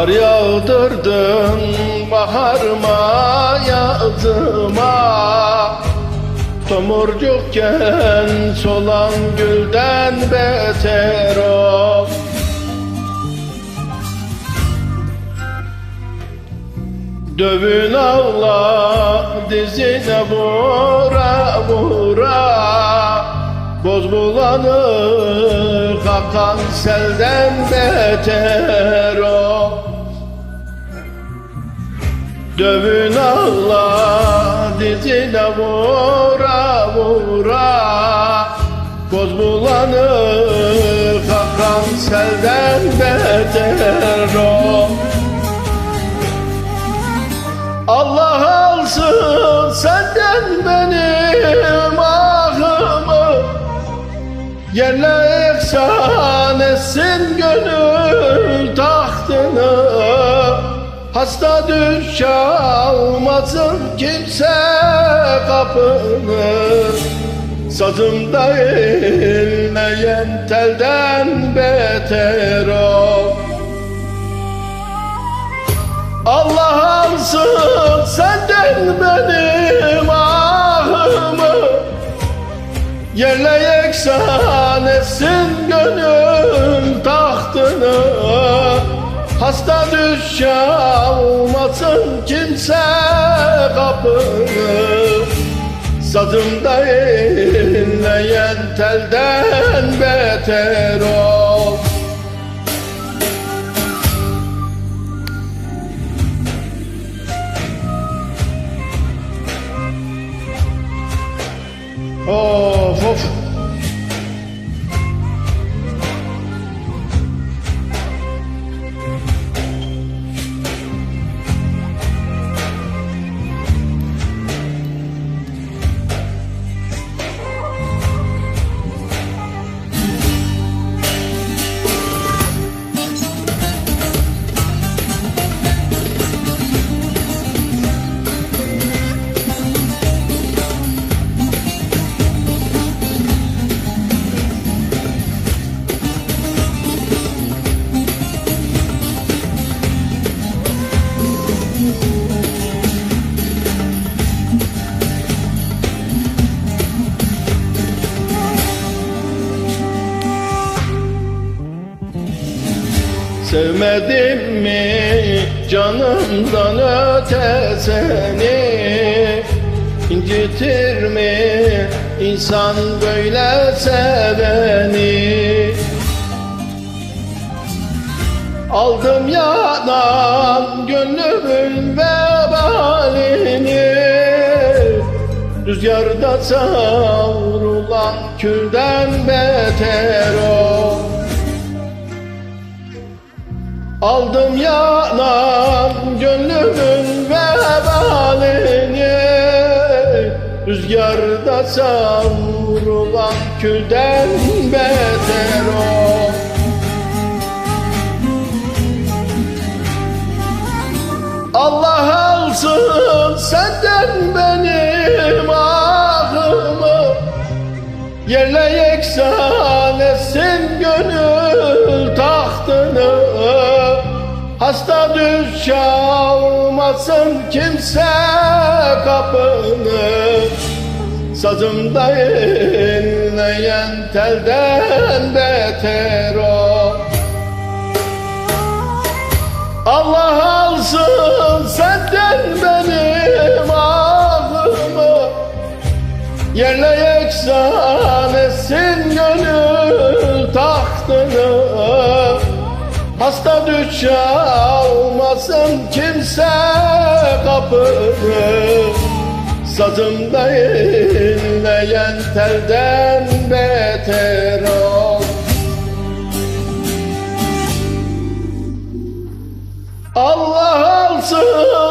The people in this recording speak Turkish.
Kar yağdırdın baharıma yazıma Tomurcukken solan gülden beter o. Dövün ağla dizine vura vura. Boz bulanır kakan selden beter o Dövün ağla dizine vura vura. Boz bulanır kakan selden beter o. Allah alsın senden benim ahımı. Yerle eksan etsin gönül tahtını Hasta düş çalmasın kimse kapını. Sazımda inleyen telden beter ol Allah alsın senden benim ahımı. Yerle yeksan etsin gönül tahtını Hasta düş çalmasın kimse kapını Sazımda inleyen telden beter ol Of of. Sevmedim mi? Canımdan öte seni. İncitir mi? İnsan böyle seveni. Aldım yanan gönlümün vebalini. Rüzgarda savrulan külden beter o Aldım yanan gönlümün vebalini Rüzgarda savrulan külden beter o. Allah alsın senden benim ahımı Yerle yeksan etsin gönül tahtını Hasta düş çalmasın kimse kapını. Sazımda inleyen telden beter o. Allah alsın senden benim ahımı Yerle yeksan etsin gönül tahtını Hasta düş almasın kimse kapını. Sazımda inleyen telden beter ol. Allah alsın